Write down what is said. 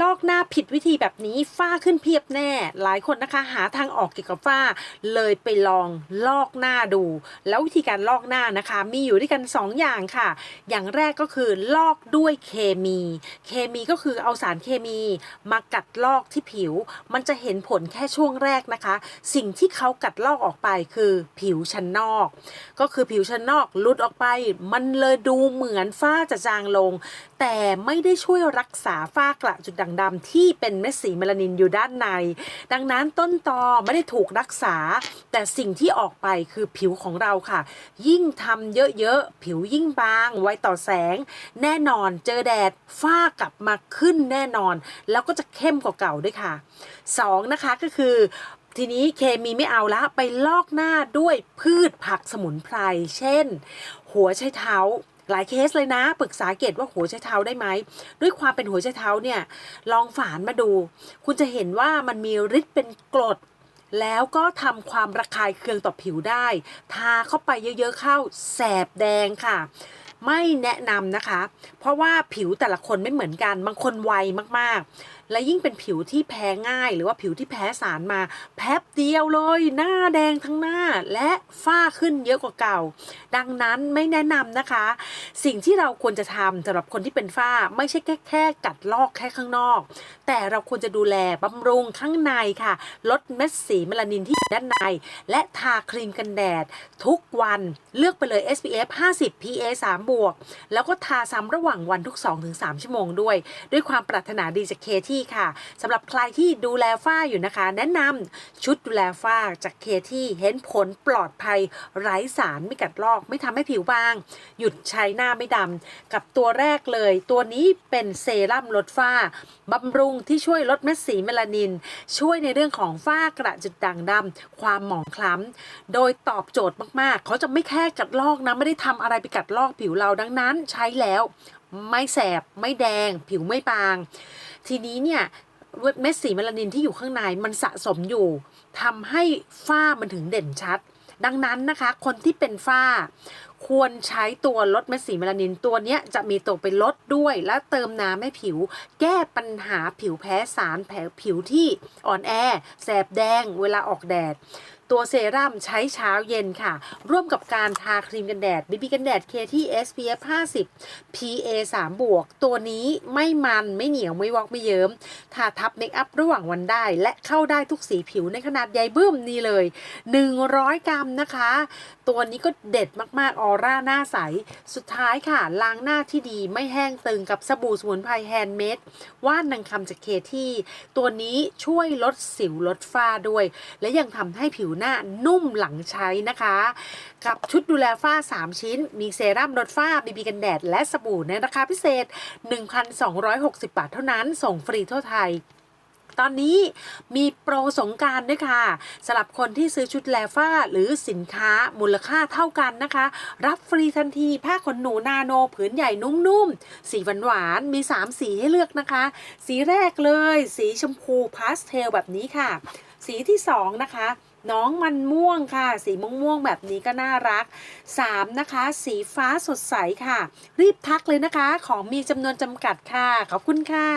ลอกหน้าผิดวิธีแบบนี้ฝ้าขึ้นเพียบแน่ หลายคนนะคะหาทางออกเกี่ยวกับฝ้า เลยไปลองลอกหน้าดู แล้ววิธีการลอกหน้านะคะ มีอยู่ด้วยกัน 2 อย่างค่ะ อย่างแรกก็คือลอกด้วยเคมี เคมีก็คือเอาสารเคมี มากัดลอกที่ผิว มันจะเห็นผลแค่ช่วงแรกนะคะ สิ่งที่เขากัดลอกออกไปคือผิวชั้นนอก ก็คือผิวชั้นนอกลุดออกไป มันเลยดูเหมือนฝ้าจะจางลง แต่ไม่ได้ช่วยรักษาฝ้ากระจุดด่างดำที่เป็นเม็ดสีเมลานินอยู่ด้านใน ดังนั้นต้นตอไม่ได้ถูกรักษา แต่สิ่งที่ออกไปคือผิวของเราค่ะ ยิ่งทำเยอะๆ ผิวยิ่งบาง ไวต่อแสง แน่นอนเจอแดดฝ้ากลับมาขึ้นแน่นอน แล้วก็จะเข้มกว่าเก่าด้วยค่ะสองนะคะก็คือทีนี้เคมีไม่เอาละไปลอกหน้าด้วยพืชผักสมุนไพร เช่น หัวไชเท้า หลายเคสเลยนะปรึกษาเกตว่าหัวใชเท้าได้ไหมด้วยความเป็นหัวใชเท้าเนี่ยลองฝานมาดู คุณจะเห็นว่ามันมีฤทธิ์เป็นกรดแล้วก็ทำความระคายเคืองต่อผิวได้ ทาเข้าไปเยอะๆเข้าแสบแดงค่ะ ไม่แนะนำนะคะ เพราะว่าผิวแต่ละคนไม่เหมือนกัน บางคนไวมากๆ และยิ่งเป็นผิวที่แพ้ง่าย หรือว่าผิวที่แพ้สารมาแป๊บเดียวเลย หน้าแดงทั้งหน้าและฝ้าขึ้นเยอะกว่าเก่า ดังนั้นไม่แนะนำนะคะ สิ่งที่เราควรจะทำสำหรับคนที่เป็นฝ้าไม่ใช่แค่แค่กัดลอกแค่ข้างนอก แต่เราควรจะดูแลบำรุงข้างในค่ะ ลดเม็ดสีเมลานินที่อยู่ด้านใน และทาครีมกันแดด ทุกวันเลือกไปเลย SPF 50 PA 3บวกแล้วก็ทาซ้ำระหว่างวันทุก 2-3 ชั่วโมงด้วย ด้วยความปรารถนาดีจากเคที่ค่ะสำหรับใครที่ดูแลฝ้าอยู่นะคะ แนะนำชุดดูแลฝ้าจากเคที่เห็นผลปลอดภัย ไร้สารไม่กัดลอก ไม่ทำให้ผิวบาง หยุดใช้หน้าไม่ดำกับตัวแรกเลย ตัวนี้เป็นเซรั่มลดฝ้าบำรุงที่ช่วยลดเม็ดสีเมลานิน ช่วยในเรื่องของฝ้ากระจุดด่างดำความหมองคล้ำโดยตอบโจทย์มากๆ เขาจะไม่แค่กัดลอกนะไม่ได้ทำอะไรไปกัดลอกผิวเราดังนั้น ใช้แล้ว ไม่แสบไม่แดง ผิวไม่บาง ทีนี้เนี่ยเม็ดสีเมลานินที่อยู่ข้างในมันสะสมอยู่ทำให้ฝ้ามันถึงเด่นชัด ดังนั้นนะคะ คนที่เป็นฝ้า ควรใช้ตัวลดเม็ดสีเมลานินตัวเนี้ยจะมีตัวไปลดด้วย และเติมน้ำให้ผิว แก้ปัญหาผิวแพ้สารแผลผิวที่อ่อนแอ แสบแดงเวลาออกแดด ตัวเซรั่มใช้เช้าเย็นค่ะ ร่วมกับการทาครีมกันแดด BB กันแดด KT SPF 50 PA 3บวก ตัวนี้ไม่มันไม่เหนียวไม่วอกไม่เยิ้มทาทับเมคอัพระหว่างวันได้ และเข้าได้ทุกสีผิวในขนาดใหญ่บึ้มนี่เลย 100 กรัมนะคะ ตัวนี้ก็เด็ดมากๆ ออร่าหน้าใส สุดท้ายค่ะ ล้างหน้าที่ดีไม่แห้งตึงกับสบู่สมุนไพรแฮนด์เมดว่านนางคำจากเคที่ ตัวนี้ช่วยลดสิวลดฝ้าด้วย และยังทำให้ผิวหน้านุ่มหลังใช้นะคะ กับชุดดูแลฝ้า 3 ชิ้น มีเซรั่มลดฝ้าบีบีกันแดด และสบู่ในราคาพิเศษ 1,260 บาทเท่านั้น ส่งฟรีทั่วไทยตอนนี้มีโปรสงการด้วยค่ะสำหรับคนที่ซื้อชุดแลฟ้าหรือสินค้ามูลค่าเท่ากันนะคะ รับฟรีทันทีผ้าขนหนูนาโนผืนใหญ่นุ่มๆ สีหวานๆมี 3 สีให้เลือกนะคะ สีแรกเลย สีชมพูพาสเทลแบบนี้ค่ะ สีที่ 2 นะคะ น้องมันม่วงค่ะ สีม่วงม่วงแบบนี้ก็น่ารัก 3 นะคะ สีฟ้าสดใสค่ะ รีบทักเลยนะคะ ของมีจำนวนจำกัดค่ะ ขอบคุณค่ะ